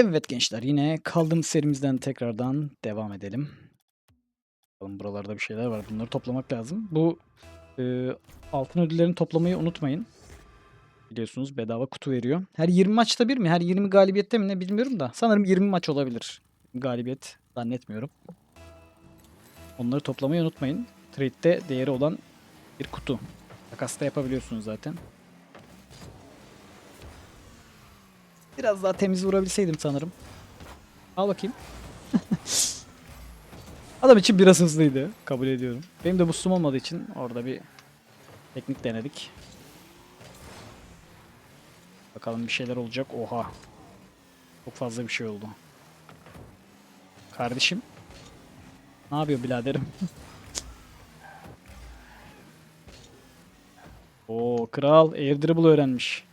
Evet gençler yine kaldığımız serimizden tekrardan devam edelim. Bakalım buralarda bir şeyler var. Bunları toplamak lazım. Bu e, altın ödüllerini toplamayı unutmayın. Biliyorsunuz bedava kutu veriyor. Her 20 maçta bir mi? Her 20 galibiyette mi ne bilmiyorum da. Sanırım 20 maç olabilir. Galibiyet zannetmiyorum. Onları toplamayı unutmayın. Trade'de değeri olan bir kutu. Takasta yapabiliyorsunuz zaten. Biraz daha temiz vurabilseydim sanırım. Al bakayım. Adam için biraz hızlıydı. Kabul ediyorum. Benim de boostum olmadığı için orada bir teknik denedik. Bakalım bir şeyler olacak. Oha. Çok fazla bir şey oldu. Kardeşim. Ne yapıyor biraderim? Oo kral air dribble öğrenmiş.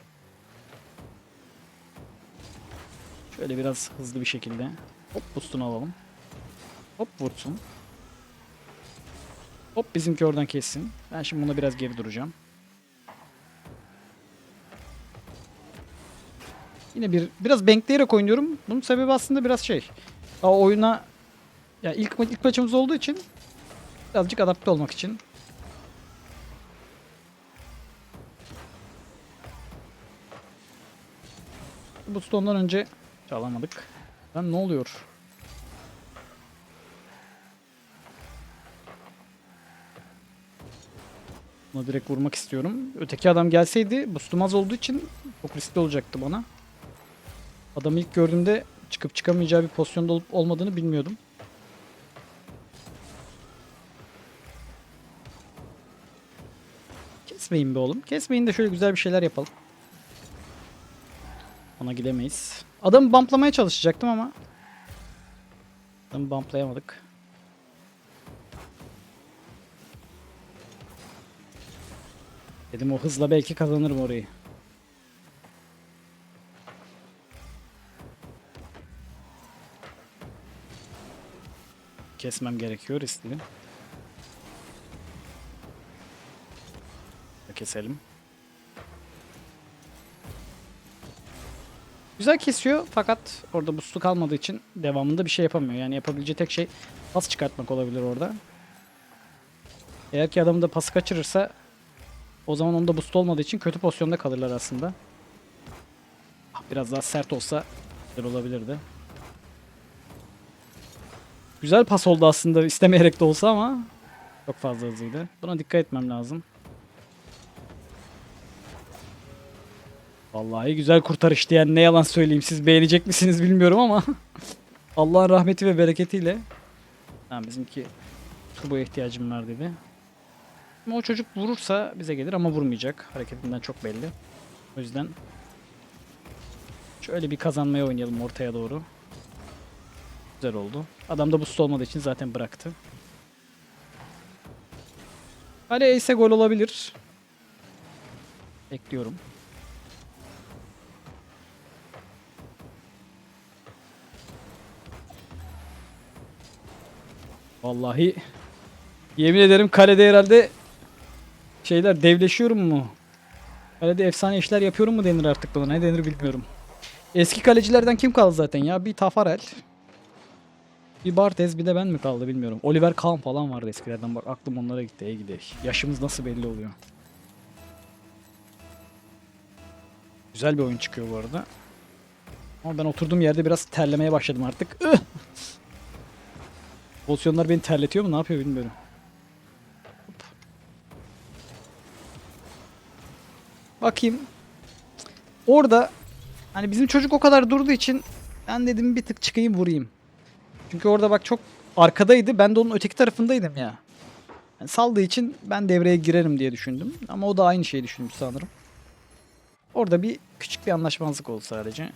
Şöyle biraz hızlı bir şekilde. Hop boostunu alalım. Hop vursun. Hop bizimki oradan kessin. Ben şimdi buna biraz geri duracağım. Yine bir biraz bankleyerek oynuyorum. Bunun sebebi aslında biraz şey. O oyuna ya ilk ilk maçımız olduğu için birazcık adapte olmak için. Boost'u ondan önce çalamadık. Lan ne oluyor? Buna direkt vurmak istiyorum. Öteki adam gelseydi boostum az olduğu için çok riskli olacaktı bana. Adamı ilk gördüğümde çıkıp çıkamayacağı bir pozisyonda olup olmadığını bilmiyordum. Kesmeyin be oğlum. Kesmeyin de şöyle güzel bir şeyler yapalım. Ona gidemeyiz. Adamı bumplamaya çalışacaktım ama adamı bumplayamadık. Dedim o hızla belki kazanırım orayı. Kesmem gerekiyor riskli. Keselim. Güzel kesiyor fakat orada boost'u kalmadığı için devamında bir şey yapamıyor. Yani yapabileceği tek şey pas çıkartmak olabilir orada. Eğer ki adam da pası kaçırırsa o zaman onda boost olmadığı için kötü pozisyonda kalırlar aslında. Biraz daha sert olsa güzel olabilirdi. Güzel pas oldu aslında istemeyerek de olsa ama çok fazla hızlıydı. Buna dikkat etmem lazım. Vallahi güzel kurtarış diyen ne yalan söyleyeyim. Siz beğenecek misiniz bilmiyorum ama Allah'ın rahmeti ve bereketiyle Tamam bizimki turboya ihtiyacım var dedi. Ama o çocuk vurursa bize gelir ama vurmayacak. Hareketinden çok belli. O yüzden şöyle bir kazanmaya oynayalım ortaya doğru. Güzel oldu. Adam da boost olmadığı için zaten bıraktı. Kale ise gol olabilir. Bekliyorum. Vallahi yemin ederim kalede herhalde şeyler devleşiyorum mu? Kalede efsane işler yapıyorum mu denir artık buna ne denir bilmiyorum. Eski kalecilerden kim kaldı zaten ya? Bir Tafarel. Bir Barthez bir de ben mi kaldı bilmiyorum. Oliver Kahn falan vardı eskilerden bak aklım onlara gitti. Ey gidi. Yaşımız nasıl belli oluyor. Güzel bir oyun çıkıyor bu arada. Ama ben oturduğum yerde biraz terlemeye başladım artık. Pozisyonlar beni terletiyor mu ne yapıyor bilmiyorum. Bakayım. Orada hani bizim çocuk o kadar durduğu için ben dedim bir tık çıkayım vurayım. Çünkü orada bak çok arkadaydı. Ben de onun öteki tarafındaydım ya. Yani saldığı için ben devreye girerim diye düşündüm. Ama o da aynı şeyi düşünmüş sanırım. Orada bir küçük bir anlaşmazlık oldu sadece.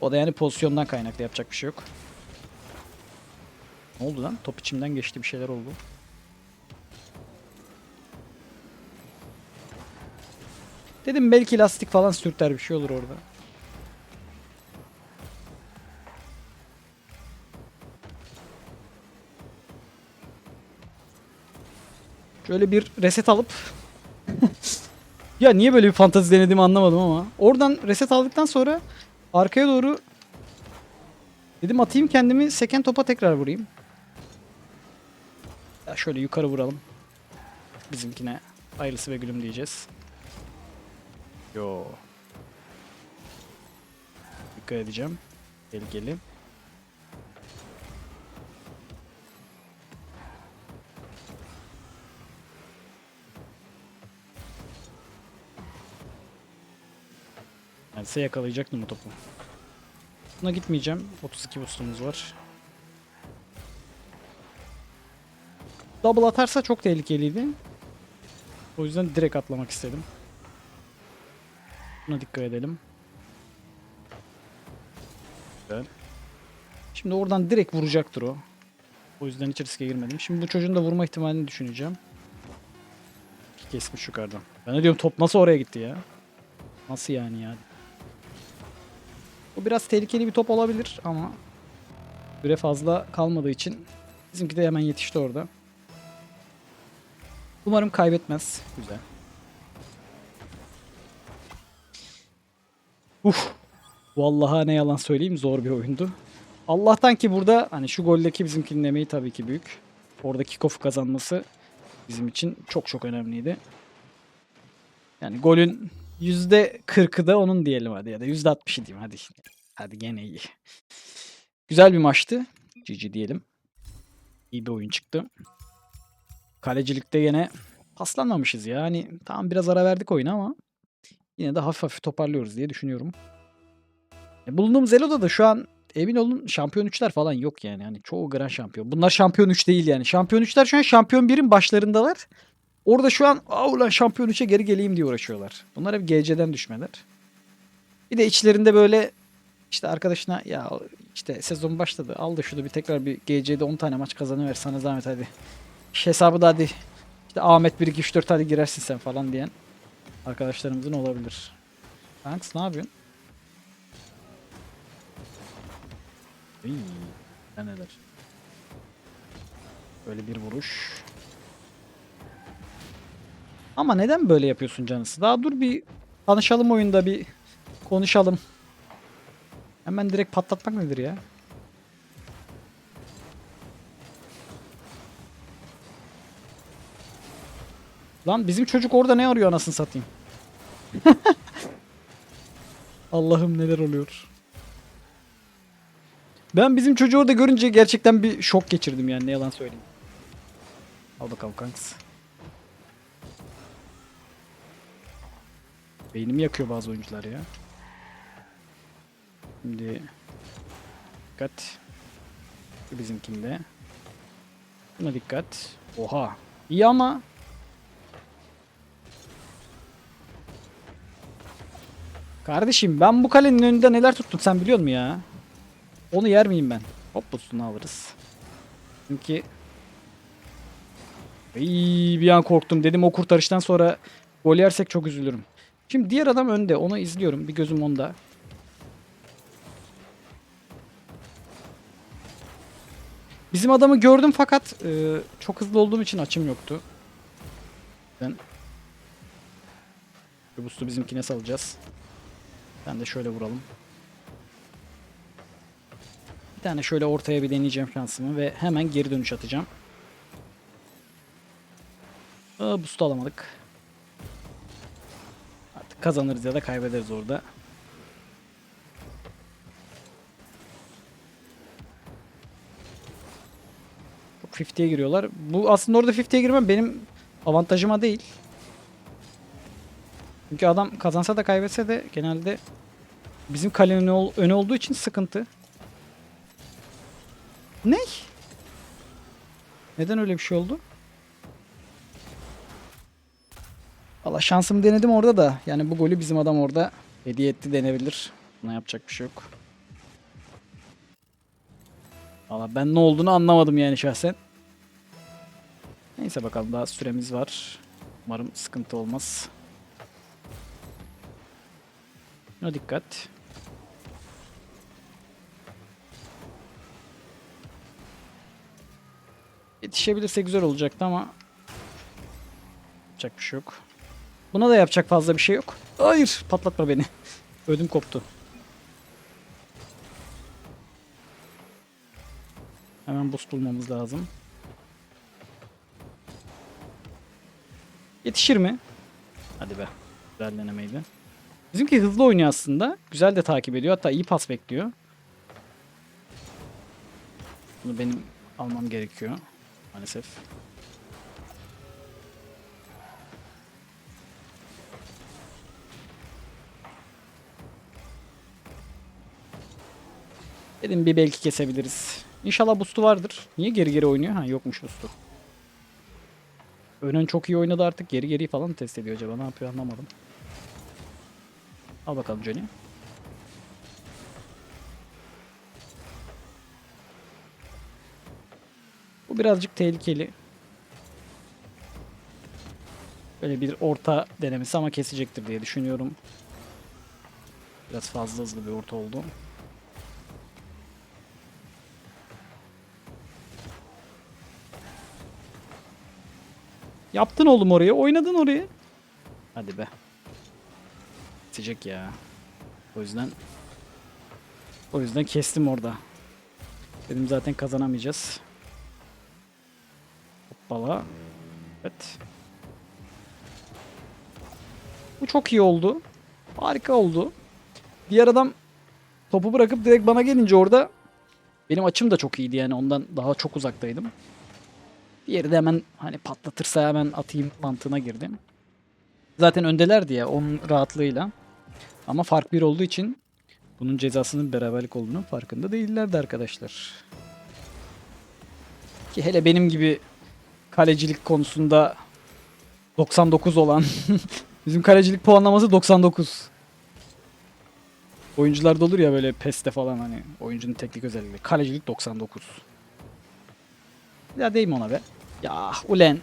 O da yani pozisyondan kaynaklı yapacak bir şey yok. Ne oldu lan? Top içimden geçti bir şeyler oldu. Dedim belki lastik falan sürter bir şey olur orada. Şöyle bir reset alıp Ya niye böyle bir fantezi denediğimi anlamadım ama. Oradan reset aldıktan sonra arkaya doğru Dedim atayım kendimi seken topa tekrar vurayım. Ya şöyle yukarı vuralım. Bizimkine hayırlısı ve gülüm diyeceğiz. Yo. Dikkat edeceğim. Tehlikeli. Neredeyse yakalayacaktım bu topu. Buna gitmeyeceğim. 32 boostumuz var. Double atarsa çok tehlikeliydi. O yüzden direkt atlamak istedim. Buna dikkat edelim. Güzel. Şimdi oradan direkt vuracaktır o. O yüzden hiç riske girmedim. Şimdi bu çocuğun da vurma ihtimalini düşüneceğim. Kesmiş yukarıdan. Ben ne diyorum top nasıl oraya gitti ya? Nasıl yani ya? Bu biraz tehlikeli bir top olabilir ama süre fazla kalmadığı için bizimki de hemen yetişti orada. Umarım kaybetmez. Güzel. Uf. Vallahi ne yalan söyleyeyim zor bir oyundu. Allah'tan ki burada hani şu goldeki bizimkinin emeği tabii ki büyük. Oradaki kofu kazanması bizim için çok çok önemliydi. Yani golün %40'ı da onun diyelim hadi ya da %60'ı diyeyim hadi. Hadi gene iyi. Güzel bir maçtı. GG diyelim. İyi bir oyun çıktı. Kalecilikte yine paslanmamışız ya. Hani tamam biraz ara verdik oyuna ama yine de hafif hafif toparlıyoruz diye düşünüyorum. E, bulunduğumuz Elo'da da şu an emin olun şampiyon 3'ler falan yok yani. Hani çoğu gran şampiyon. Bunlar şampiyon 3 değil yani. Şampiyon 3'ler şu an şampiyon 1'in başlarındalar. Orada şu an Aa, ulan şampiyon 3'e geri geleyim diye uğraşıyorlar. Bunlar hep GC'den düşmeler. Bir de içlerinde böyle işte arkadaşına ya işte sezon başladı al da şunu bir tekrar bir GC'de 10 tane maç kazanıver sana zahmet hadi. İş hesabı da hadi işte Ahmet 1 2 3 4 hadi girersin sen falan diyen arkadaşlarımızın olabilir. Thanks ne yapıyorsun? İyi, neler? Böyle bir vuruş. Ama neden böyle yapıyorsun canısı? Daha dur bir tanışalım oyunda bir konuşalım. Hemen direkt patlatmak nedir ya? Lan bizim çocuk orada ne arıyor anasını satayım? Allah'ım neler oluyor. Ben bizim çocuğu orada görünce gerçekten bir şok geçirdim yani ne yalan söyleyeyim. Al bakalım kanks. Beynimi yakıyor bazı oyuncular ya. Şimdi dikkat. Bizimkinde. Buna dikkat. Oha. İyi ama Kardeşim ben bu kalenin önünde neler tuttum sen biliyor musun ya? Onu yer miyim ben? Hop boostunu alırız. Çünkü İyi bir an korktum. Dedim o kurtarıştan sonra gol yersek çok üzülürüm. Şimdi diğer adam önde. Onu izliyorum. Bir gözüm onda. Bizim adamı gördüm fakat e, çok hızlı olduğum için açım yoktu. Ben bu boost'u bizimkine salacağız. Ben de şöyle vuralım. Bir tane şöyle ortaya bir deneyeceğim şansımı ve hemen geri dönüş atacağım. Aa, boost alamadık. Artık kazanırız ya da kaybederiz orada. Çok 50'ye giriyorlar. Bu aslında orada 50'ye girmem benim avantajıma değil. Çünkü adam kazansa da kaybetse de genelde bizim kalenin önü olduğu için sıkıntı. Ne? Neden öyle bir şey oldu? Valla şansımı denedim orada da. Yani bu golü bizim adam orada hediye etti denebilir. Buna yapacak bir şey yok. Valla ben ne olduğunu anlamadım yani şahsen. Neyse bakalım daha süremiz var. Umarım sıkıntı olmaz. Buna dikkat. Yetişebilirse güzel olacaktı ama yapacak bir şey yok. Buna da yapacak fazla bir şey yok. Hayır patlatma beni. Ödüm koptu. Hemen boost bulmamız lazım. Yetişir mi? Hadi be. Güzel denemeydi. Bizimki hızlı oynuyor aslında. Güzel de takip ediyor. Hatta iyi pas bekliyor. Bunu benim almam gerekiyor. Maalesef. Dedim bir belki kesebiliriz. İnşallah boost'u vardır. Niye geri geri oynuyor? Ha yokmuş boost'u. Önün çok iyi oynadı artık. Geri geri falan test ediyor acaba? Ne yapıyor anlamadım. Al bakalım Johnny. Bu birazcık tehlikeli. Böyle bir orta denemesi ama kesecektir diye düşünüyorum. Biraz fazla hızlı bir orta oldu. Yaptın oğlum orayı. Oynadın orayı. Hadi be. Bitecek ya. O yüzden o yüzden kestim orada. Dedim zaten kazanamayacağız. Hoppala. Evet. Bu çok iyi oldu. Harika oldu. Diğer adam topu bırakıp direkt bana gelince orada benim açım da çok iyiydi yani ondan daha çok uzaktaydım. Diğeri de hemen hani patlatırsa hemen atayım mantığına girdim. Zaten öndelerdi ya onun rahatlığıyla. Ama fark bir olduğu için bunun cezasının beraberlik olduğunu farkında değillerdi arkadaşlar. Ki hele benim gibi kalecilik konusunda 99 olan bizim kalecilik puanlaması 99. Oyuncularda olur ya böyle PES'te falan hani oyuncunun teknik özelliği. Kalecilik 99. Ya deyim ona be. Ya ulen.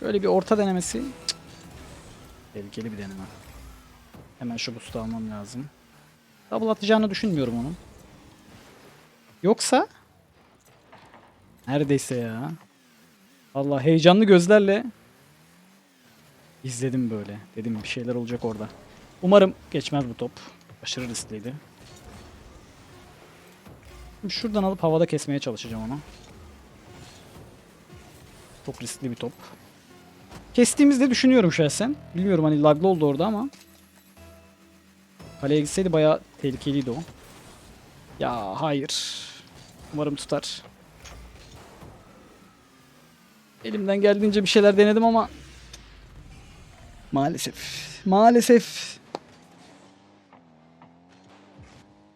Şöyle bir orta denemesi. Cık. Tehlikeli bir deneme. Hemen şu boost'u almam lazım. Double atacağını düşünmüyorum onun. Yoksa neredeyse ya. Allah heyecanlı gözlerle izledim böyle. Dedim bir şeyler olacak orada. Umarım geçmez bu top. Aşırı riskliydi. Şuradan alıp havada kesmeye çalışacağım onu. Çok riskli bir top. Kestiğimizde düşünüyorum şahsen. Bilmiyorum hani laglı oldu orada ama. Kaleye gitseydi bayağı tehlikeliydi o. Ya hayır. Umarım tutar. Elimden geldiğince bir şeyler denedim ama maalesef. Maalesef.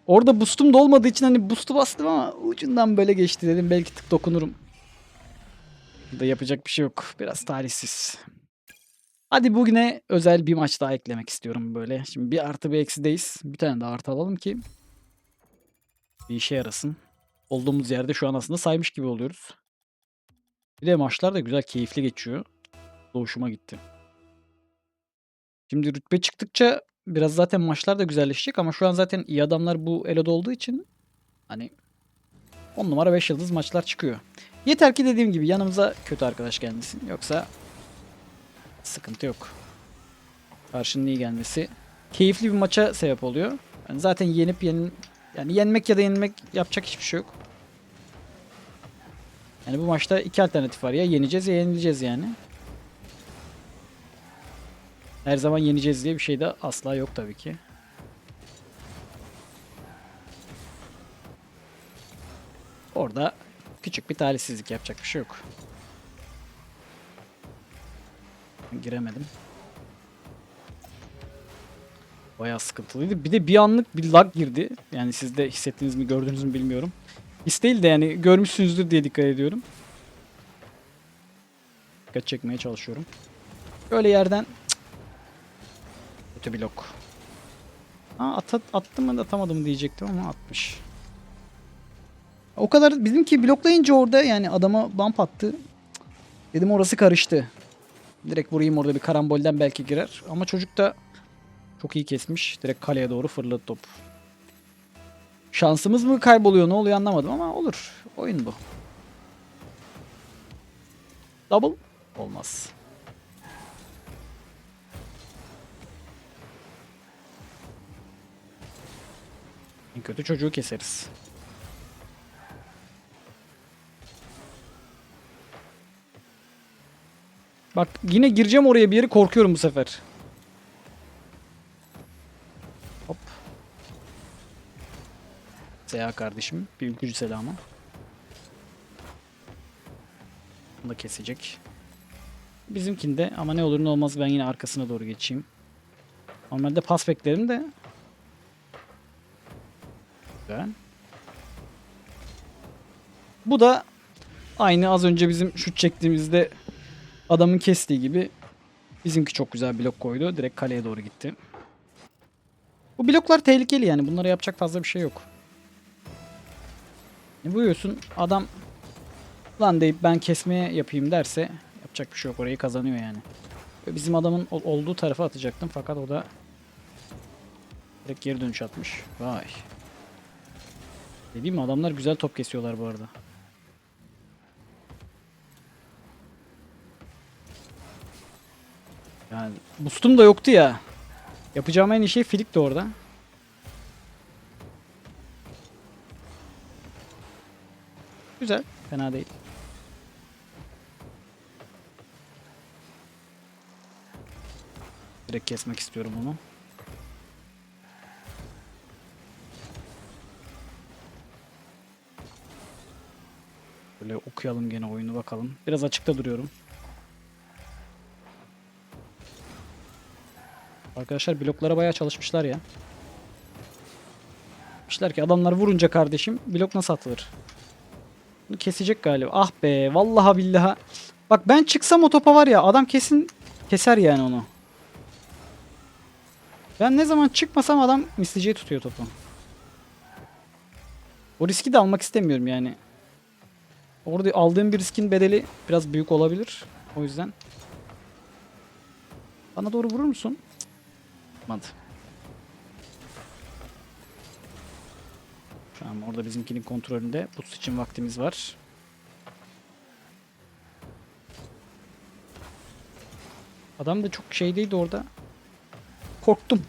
Orada boost'um da olmadığı için hani boost'u bastım ama ucundan böyle geçti dedim. Belki tık dokunurum. Da yapacak bir şey yok. Biraz talihsiz. Hadi bugüne özel bir maç daha eklemek istiyorum böyle. Şimdi bir artı bir eksideyiz. Bir tane daha artı alalım ki bir işe yarasın. Olduğumuz yerde şu an aslında saymış gibi oluyoruz. Bir de maçlar da güzel, keyifli geçiyor. Hoşuma gitti. Şimdi rütbe çıktıkça biraz zaten maçlar da güzelleşecek ama şu an zaten iyi adamlar bu eloda olduğu için hani 10 numara 5 yıldız maçlar çıkıyor. Yeter ki dediğim gibi yanımıza kötü arkadaş gelmesin. Yoksa sıkıntı yok. Karşının iyi gelmesi keyifli bir maça sebep oluyor. Yani zaten yenip yenin yani yenmek ya da yenilmek yapacak hiçbir şey yok. Yani bu maçta iki alternatif var. Ya yeneceğiz ya yenileceğiz yani. Her zaman yeneceğiz diye bir şey de asla yok tabii ki. Orada küçük bir talihsizlik yapacak bir şey yok. Giremedim. Bayağı sıkıntılıydı. Bir de bir anlık bir lag girdi. Yani siz de hissettiniz mi gördünüz mü bilmiyorum. His değil de yani görmüşsünüzdür diye dikkat ediyorum. Dikkat çekmeye çalışıyorum. Böyle yerden kötü blok. Ha at, attım mı da atamadım diyecektim ama atmış. O kadar bizimki bloklayınca orada yani adama bump attı. Dedim orası karıştı. Direkt vurayım orada bir karambolden belki girer. Ama çocuk da çok iyi kesmiş. Direkt kaleye doğru fırladı top. Şansımız mı kayboluyor ne oluyor anlamadım ama olur. Oyun bu. Double olmaz. En kötü çocuğu keseriz. Bak yine gireceğim oraya bir yeri korkuyorum bu sefer. Hop. Seha kardeşim. Bir ülkücü selamı. Bunu da kesecek. Bizimkinde ama ne olur ne olmaz ben yine arkasına doğru geçeyim. Normalde pas beklerim de. Güzel. Bu da aynı az önce bizim şut çektiğimizde adamın kestiği gibi bizimki çok güzel blok koydu. Direkt kaleye doğru gitti. Bu bloklar tehlikeli yani. Bunlara yapacak fazla bir şey yok. Ne buyuyorsun? Adam lan deyip ben kesmeye yapayım derse yapacak bir şey yok. Orayı kazanıyor yani. Bizim adamın ol- olduğu tarafa atacaktım fakat o da direkt geri dönüş atmış. Vay. Dediğim adamlar güzel top kesiyorlar bu arada. Yani boostum da yoktu ya. Yapacağım en iyi şey Filik de orada. Güzel. Fena değil. Direkt kesmek istiyorum onu. Böyle okuyalım gene oyunu bakalım. Biraz açıkta duruyorum. Arkadaşlar bloklara bayağı çalışmışlar ya. Demişler ki adamlar vurunca kardeşim blok nasıl atılır? Bunu kesecek galiba. Ah be vallahi billaha. Bak ben çıksam o topa var ya adam kesin keser yani onu. Ben ne zaman çıkmasam adam misliciyi tutuyor topu. O riski de almak istemiyorum yani. Orada aldığım bir riskin bedeli biraz büyük olabilir. O yüzden. Bana doğru vurur musun? Yapmadı. Şu an orada bizimkinin kontrolünde. Boost için vaktimiz var. Adam da çok şeydeydi orada. Korktum.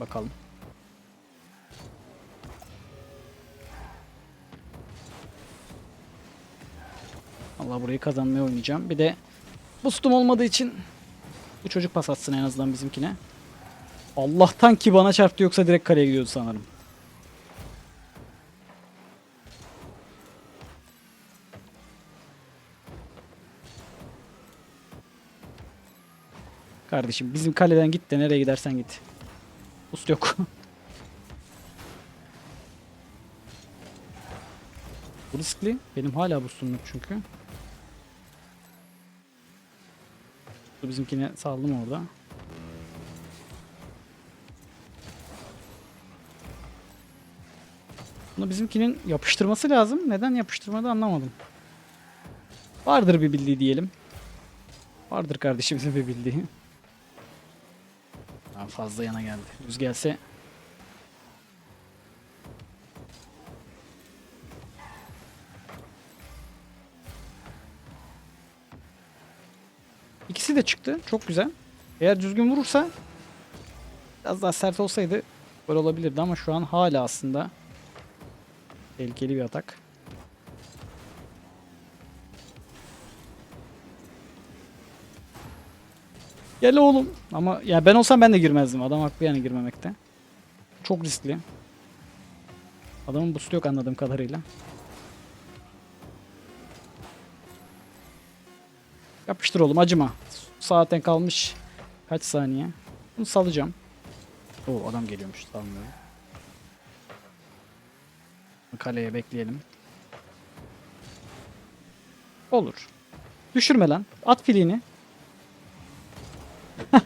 Bakalım. Allah burayı kazanmaya oynayacağım. Bir de boostum olmadığı için bu çocuk pas atsın en azından bizimkine. Allah'tan ki bana çarptı yoksa direkt kaleye gidiyordu sanırım. Kardeşim bizim kaleden git de nereye gidersen git. Boost yok. Bu riskli. Benim hala boostum yok çünkü. Bizimkine saldım orada. Bunu bizimkinin yapıştırması lazım. Neden yapıştırmadı anlamadım. Vardır bir bildiği diyelim. Vardır kardeşimizin bir bildiği. Daha fazla yana geldi. Düz gelse İkisi de çıktı. Çok güzel. Eğer düzgün vurursa biraz daha sert olsaydı böyle olabilirdi ama şu an hala aslında tehlikeli bir atak. Gel oğlum. Ama ya ben olsam ben de girmezdim. Adam haklı yani girmemekte. Çok riskli. Adamın boost'u yok anladığım kadarıyla. Yapıştır oğlum acıma. Saatten kalmış kaç saniye. Bunu salacağım. Oo adam geliyormuş salmıyorum. Kaleye bekleyelim. Olur. Düşürme lan. At filiğini.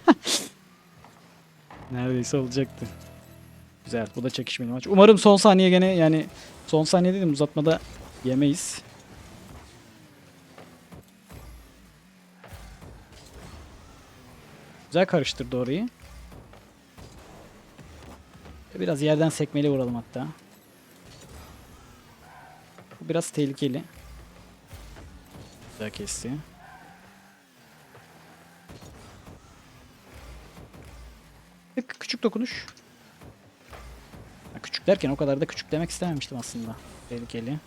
Neredeyse olacaktı. Güzel. Bu da çekişmeli maç. Umarım son saniye gene yani son saniye dedim uzatmada yemeyiz. Güzel karıştırdı orayı. Biraz yerden sekmeli vuralım hatta. Biraz tehlikeli. Güzel kesti. Küçük dokunuş. Küçük derken o kadar da küçük demek istememiştim aslında. Tehlikeli.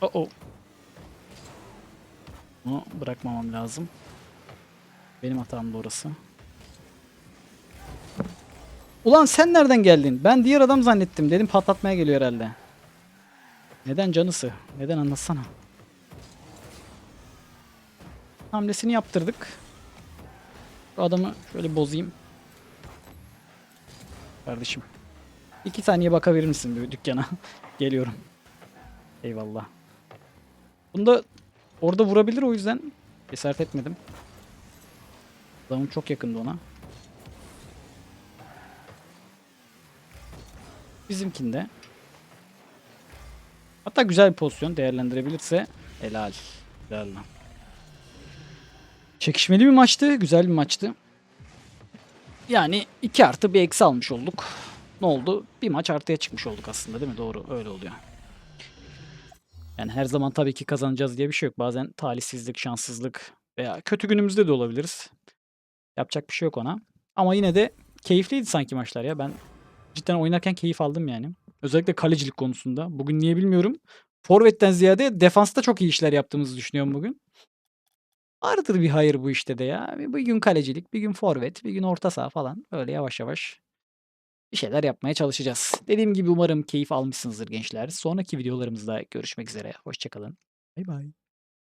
Oh oh. Bunu bırakmamam lazım. Benim hatam da orası. Ulan sen nereden geldin? Ben diğer adam zannettim. Dedim patlatmaya geliyor herhalde. Neden canısı? Neden anlatsana. Hamlesini yaptırdık. Şu adamı şöyle bozayım. Kardeşim. İki saniye bakabilir misin bir dükkana? Geliyorum. Eyvallah. Bunda orada vurabilir o yüzden cesaret etmedim. Adamım çok yakındı ona. Bizimkinde. Hatta güzel bir pozisyon değerlendirebilirse helal. Helal lan. Çekişmeli bir maçtı. Güzel bir maçtı. Yani 2 artı bir eksi almış olduk. Ne oldu? Bir maç artıya çıkmış olduk aslında değil mi? Doğru öyle oluyor. Yani her zaman tabii ki kazanacağız diye bir şey yok. Bazen talihsizlik, şanssızlık veya kötü günümüzde de olabiliriz. Yapacak bir şey yok ona. Ama yine de keyifliydi sanki maçlar ya. Ben cidden oynarken keyif aldım yani. Özellikle kalecilik konusunda. Bugün niye bilmiyorum. Forvet'ten ziyade defansta çok iyi işler yaptığımızı düşünüyorum bugün. Vardır bir hayır bu işte de ya. Bir gün kalecilik, bir gün forvet, bir gün orta saha falan. Öyle yavaş yavaş bir şeyler yapmaya çalışacağız. Dediğim gibi umarım keyif almışsınızdır gençler. Sonraki videolarımızda görüşmek üzere. Hoşçakalın. Bay bay.